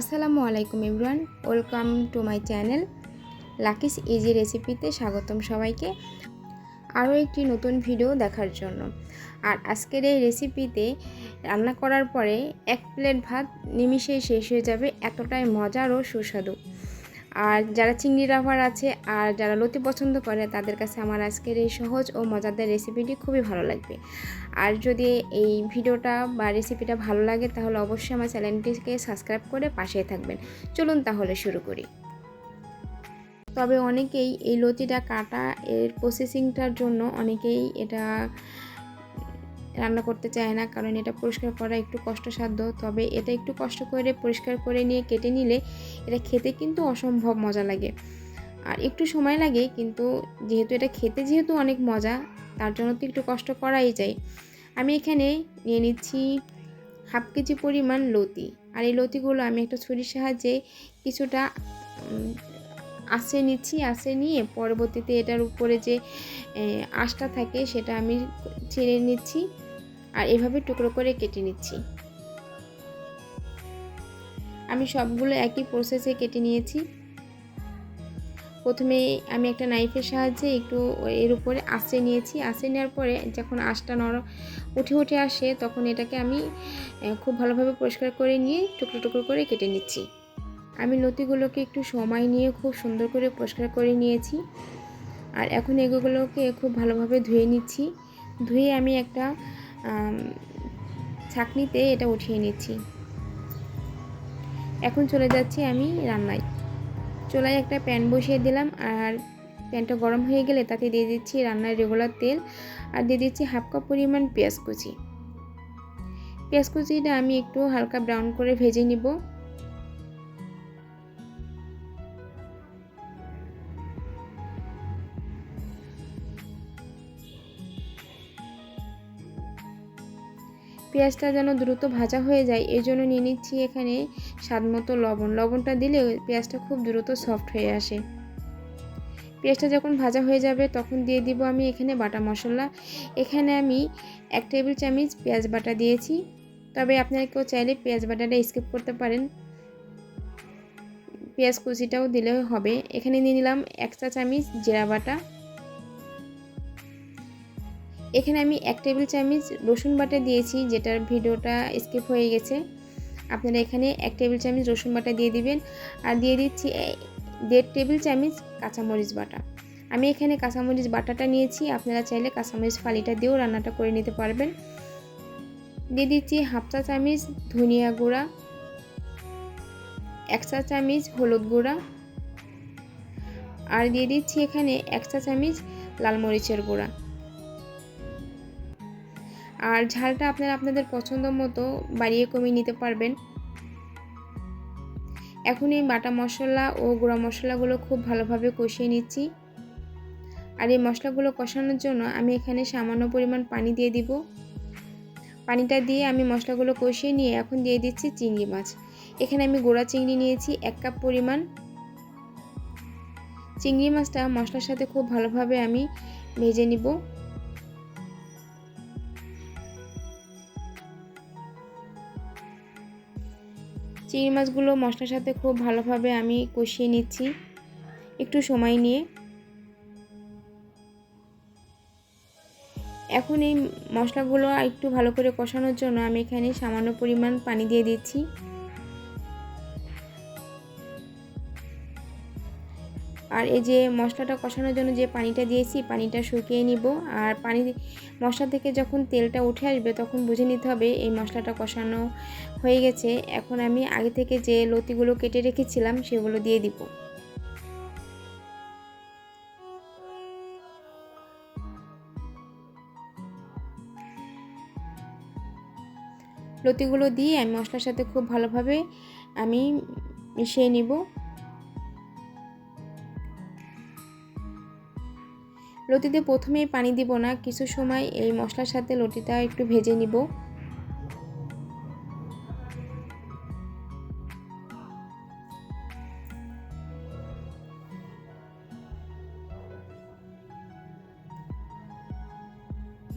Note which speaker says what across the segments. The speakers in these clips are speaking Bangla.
Speaker 1: আসসালামু আলাইকুম Imran welcome to my channel Lucky's easy রেসিপিতে স্বাগতম সবাইকে আরও একটি নতুন ভিডিও দেখার জন্য। আর আজকের এই রেসিপিতে রান্না করার পরে এক প্লেট ভাত নিমিষেই শেষ হয়ে যাবে, এতটাই মজার ও সুস্বাদু। আর যারা চিংড়ি রাভার আছে আর যারা লতি পছন্দ করে, তাদের কাছে আমার আজকের এই সহজ ও মজাদার রেসিপিটি খুবই ভালো লাগবে। আর যদি এই ভিডিওটা বা রেসিপিটা ভালো লাগে, তাহলে অবশ্যই আমার চ্যানেলটিকে সাবস্ক্রাইব করে পাশে থাকবেন। চলুন তাহলে শুরু করি। তবে অনেকেই এই লতিটা কাটা এর প্রসেসিংটার জন্য অনেকেই এটা রান্না করতে চায় না, কারণ এটা পরিষ্কার করা একটু কষ্টসাধ্য। তবে এটা একটু কষ্ট করে পরিষ্কার করে নিয়ে কেটে নিলে এটা খেতে কিন্তু অসম্ভব মজা লাগে। আর একটু সময় লাগে, কিন্তু যেহেতু এটা খেতে যেহেতু অনেক মজা, তার জন্য তো একটু কষ্ট করাই যায়। আমি এখানে নিয়ে নিচ্ছি হাফ কেজি পরিমাণ লতি। আর এই লতিগুলো আমি একটা ছুরির সাহায্যে কিছুটা আঁচড়ে নিচ্ছি, আঁচড়ে নিয়ে পরবর্তীতে এটার উপরে যে আঁশটা থাকে সেটা আমি ছেড়ে নিচ্ছি। আর এভাবে টুকরো করে কেটে নিচ্ছি। আমি সবগুলো একই প্রসেসে কেটে নিয়েছি। প্রথমে আমি একটা নাইফের সাহায্যে একটু এর উপরে আঁচড়ে নিয়েছি। আঁচড়ে নেওয়ার পরে যখন আঁশটা নরম উঠে উঠে আসে, তখন এটাকে আমি খুব ভালোভাবে পরিষ্কার করে নিয়ে টুকরো টুকরো করে কেটে নিচ্ছি। আমি লতিগুলোকে একটু সময় নিয়ে খুব সুন্দর করে পরিষ্কার করে নিয়েছি। আর এখন এগুলোকে খুব ভালোভাবে ধুয়ে নিচ্ছি। ধুয়ে আমি একটা ছাকনিতে এটা উঠিয়ে নিচ্ছি। এখন চলে যাচ্ছি আমি রান্নায়। চোলায় একটা প্যান বসিয়ে দিলাম আর প্যানটা গরম হয়ে গেলে তাতে দিয়ে দিচ্ছি রান্নার রেগুলার তেল আর দিয়ে দিচ্ছি হাফ কাপ পরিমাণ পেঁয়াজ কুচি। পেঁয়াজ কুচিটা আমি একটু হালকা ব্রাউন করে ভেজে নিব। পেঁয়াজটা যেন দ্রুত ভাজা হয়ে যায় এই জন্য নিয়ে নিচ্ছি এখানে স্বাদ মতো লবণ। লবণটা দিলে পেঁয়াজটা খুব দ্রুত সফট হয়ে আসে। পেঁয়াজটা যখন ভাজা হয়ে যাবে, তখন দিয়ে দিব আমি এখানে বাটা মশলা। এখানে আমি এক টেবিল চামচ পেঁয়াজ বাটা দিয়েছি। তবে আপনারা কেউ চাইলে পেঁয়াজ বাটাটা স্কিপ করতে পারেন। পেঁয়াজ কুচিটাও দিলে হবে। এখানে নিয়ে নিলাম এক চা চামচ জিরা বাটা। এখানে আমি এক টেবিল চামচ রসুন বাটা দিয়েছি, যেটার ভিডিওটা স্কিপ হয়ে গেছে। আপনারা এখানে এক টেবিল চামচ রসুন বাটা দিয়ে দিবেন। আর দিয়ে দিচ্ছি দেড় টেবিল চামচ কাঁচামরিচ বাটা। আমি এখানে কাঁচামরিচ বাটাটা নিয়েছি, আপনারা চাইলে কাঁচামরিচ ফালিটা দিয়েও রান্নাটা করে নিতে পারবেন। দিয়ে দিচ্ছি হাফ চা চামচ ধনিয়া গুঁড়া, এক চা চামচ হলুদ গুঁড়া, আর দিয়ে দিচ্ছি এখানে এক চা চামচ লাল মরিচের গুঁড়া। আর ঝালটা আপনারা আপনাদের পছন্দ মতো বাড়িয়ে কমিয়ে নিতে পারবেন। এখন এই বাটা মশলা ও গুঁড়া মশলাগুলো খুব ভালোভাবে কষিয়ে নিচ্ছি। আর এই মশলাগুলো কষানোর জন্য আমি এখানে সামান্য পরিমাণ পানি দিয়ে দিব। পানিটা দিয়ে আমি মশলাগুলো কষিয়ে নিয়ে এখন দিয়ে দিচ্ছি চিংড়ি মাছ। এখানে আমি গোড়া চিংড়ি নিয়েছি এক কাপ পরিমাণ। চিংড়ি মাছটা মশলার সাথে খুব ভালোভাবে আমি ভেজে নিব। চিংড়ি মাছগুলো মশলার সাথে খুব ভালোভাবে আমি কষিয়ে নিচ্ছি। একটু সময় নিয়ে। এখন এই মশলাগুলো একটু ভালো করে কষানোর জন্য আমি এখানে সামান্য পরিমাণ পানি দিয়ে দিচ্ছি। আর এই যে মশলাটা কষানোর জন্য যে পানিটা দিয়েছি, পানিটা শুকিয়ে নিব। আর পানি মশলা থেকে যখন তেলটা উঠে আসবে তখন বুঝে নিতে হবে এই মশলাটা কষানো হয়ে গেছে। এখন আমি আগে থেকে যে লতিগুলো কেটে রেখেছিলাম সেগুলো দিয়ে দিব। লতিগুলো দিয়ে আমি মশলার সাথে খুব ভালোভাবে আমি মিশিয়ে নিব। লতিতে প্রথমেই পানি দিব না, কিছু সময় এই মশলার সাথে লতিটা একটু ভেজে নিব।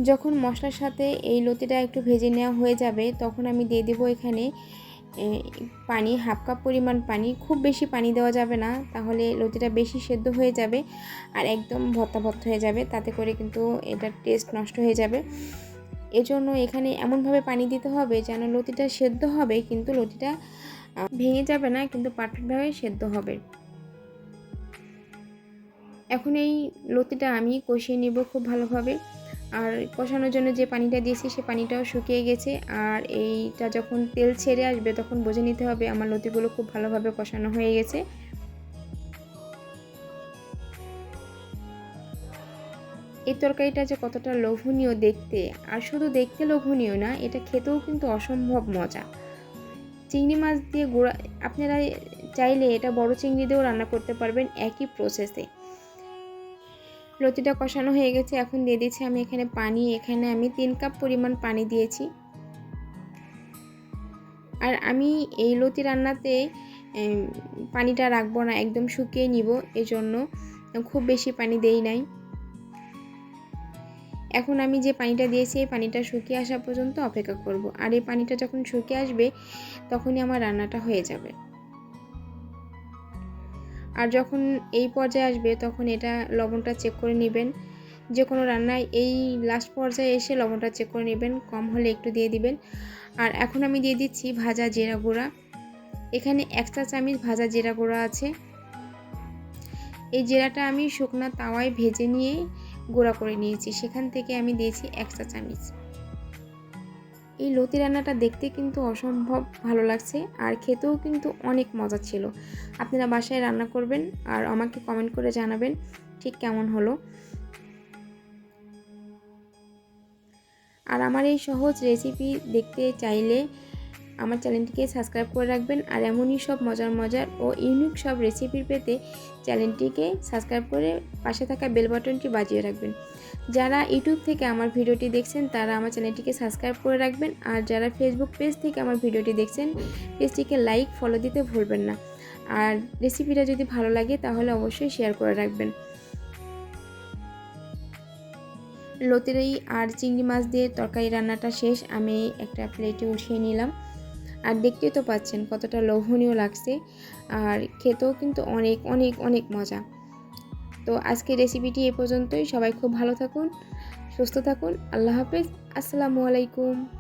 Speaker 1: যখন মশলার সাথে এই লতিটা একটু ভেজে নেওয়া হয়ে যাবে, তখন আমি দিয়ে দেবো এখানে পানি, হাফ কাপ পরিমাণ পানি, খুব বেশি পানি দেওয়া যাবে না, তাহলে লতিটা বেশি সেদ্ধ হয়ে যাবে আর একদম ভত্তা ভত্তা হয়ে যাবে, তাতে করে কিন্তু এটার টেস্ট নষ্ট হয়ে যাবে। এজন্য এখানে এমনভাবে পানি দিতে হবে যেন লতিটা সেদ্ধ হবে, কিন্তু লতিটা ভেঙে যাবে না, কিন্তু পারফেক্টভাবে সেদ্ধ হবে। এখন এই লতিটা আমি কষিয়ে নিব খুব ভালোভাবে। আর কষানোর জন্য যে পানিটা দিয়েছি, সে পানিটাও শুকিয়ে গেছে। আর এইটা যখন তেল ছেড়ে আসবে, তখন বুঝে নিতে হবে আমার লতিগুলো খুব ভালোভাবে কষানো হয়ে গেছে। এই তরকারিটা যে কতটা লোভনীয় দেখতে। আর শুধু দেখতে লোভনীয় না, এটা খেতেও কিন্তু অসম্ভব মজা। চিংড়ি মাছ দিয়ে গুঁড়া, আপনারা চাইলে এটা বড় চিংড়ি দিয়েও রান্না করতে পারবেন একই প্রসেসে লতিটা কষানো হয়ে গেছে, এখন দিয়ে দিচ্ছি আমি এখানে পানি, এখানে আমি তিন কাপ পরিমাণ পানি দিয়েছি। আর আমি এই লতি রান্নাতে পানিটা রাখব না, একদম শুকিয়ে নিব, এজন্য খুব বেশি পানি দেই নাই। এখন আমি যে পানিটা দিয়েছি, এই পানিটা শুকিয়ে আসা পর্যন্ত অপেক্ষা করব। আর এই পানিটা যখন শুকিয়ে আসবে, তখনই আমার রান্নাটা হয়ে যাবে। আর যখন এই পর্যায়ে আসবে, তখন এটা লবণটা চেক করে নেবেন। যে কোনো রান্নায় এই লাস্ট পর্যায়ে এসে লবণটা চেক করে নেবেন। কম হলে একটু দিয়ে দিবেন। আর এখন আমি দিয়ে দিচ্ছি ভাজা জিরা গুঁড়া। এখানে এক চা চামচ ভাজা জিরা গুঁড়া আছে। এই জিরাটা আমি শুকনো তাওয়ায় ভেজে নিয়ে গুঁড়া করে নিয়েছি। সেখান থেকে আমি দিয়েছি এক চা চামচ। এই লতি রান্নাটা দেখতে কিন্তু অসম্ভব ভালো লাগছে আর খেতেও কিন্তু অনেক মজা ছিল। আপনারা বাসায় রান্না করবেন আর আমাকে কমেন্ট করে জানাবেন ঠিক কেমন হলো। আর আমার এই সহজ রেসিপি দেখতে চাইলে আমার চ্যানেলটিকে সাবস্ক্রাইব করে রাখবেন আর এমনই সব মজার মজার ও ইউনিক সব রেসিপি পেতে চ্যানেলটিকে সাবস্ক্রাইব করে পাশে থাকা বেল বাটনটি বাজিয়ে রাখবেন। যারা ইউটিউব থেকে আমার ভিডিওটি দেখছেন, তারা আমার চ্যানেলটিকে সাবস্ক্রাইব করে রাখবেন আর যারা ফেসবুক পেজ থেকে আমার ভিডিওটি দেখছেন পেজটিকে লাইক ফলো দিতে ভুলবেন না। আর রেসিপিটা যদি ভালো লাগে, তাহলে অবশ্যই শেয়ার করে রাখবেন। লতিরাই আর চিংড়ি মাছ দিয়ে তরকারি রান্নাটা শেষ। আমি একটা প্লেটে উঠিয়ে নিলাম। আর দেখতেই তো পাচ্ছেন কতটা লোভনীয় লাগছে। আর খেতেও কিন্তু অনেক অনেক অনেক মজা। তো আজকে রেসিপিটি এ পর্যন্তই। সবাই খুব ভালো থাকুন, সুস্থ থাকুন। আল্লাহ হাফেজ। আসসালামু আলাইকুম।